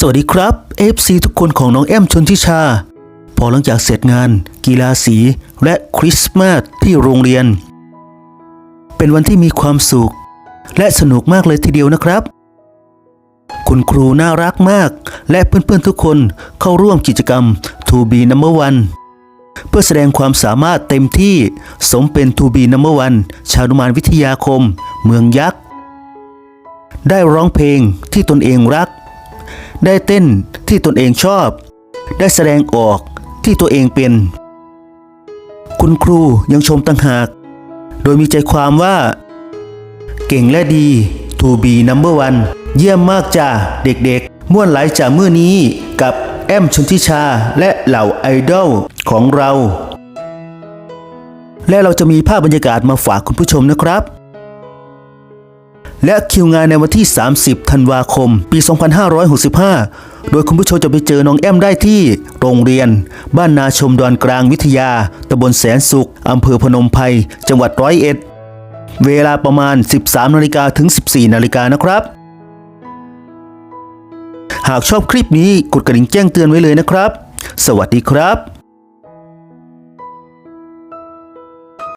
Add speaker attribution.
Speaker 1: สวัสดีครับ FC ทุกคนของน้องแอมชนทิชา พอหลังจากเสร็จงาน กีฬาสีและคริสต์มาสที่โรงเรียน เป็นวันที่มีความสุข และสนุกมากเลยทีเดียวนะครับ คุณครูน่ารักมาก และเพื่อนๆทุกคนเข้าร่วมกิจกรรม To be number one เพื่อแสดงความสามารถเต็มที่สมเป็น To be number one ชาวนุมานวิทยาคม เมืองยักษ์ ได้ร้องเพลงที่ตนเองรัก ได้เต้นที่ตนเองชอบ ได้แสดงออกที่ตัวเองเป็น คุณครูยังชมต่างหาก โดยมีใจความว่า เก่งและดี to be number one เยี่ยมมากจ้าเด็กๆ ม่วนหลายจาเมื่อนี้กับแอมชนทิชาและเหล่าไอดอลของเรา และเราจะมีภาพบรรยากาศมาฝากคุณผู้ชมนะครับ และคิวงานในวันที่ 30 ธันวาคม ปี 2565 โดยคุณผู้ชมจะไปเจอน้องแอมได้ที่ โรงเรียน บ้านนาชมดอนกลางวิทยา ตำบลแสนสุข อำเภอพนมไพรจังหวัดร้อยเอ็ด เวลาประมาณ 13นาฬิกาถึง 14นาฬิกานะครับ หากชอบคลิปนี้กดกระดิ่งแจ้งเตือนไว้เลยนะครับ สวัสดีครับ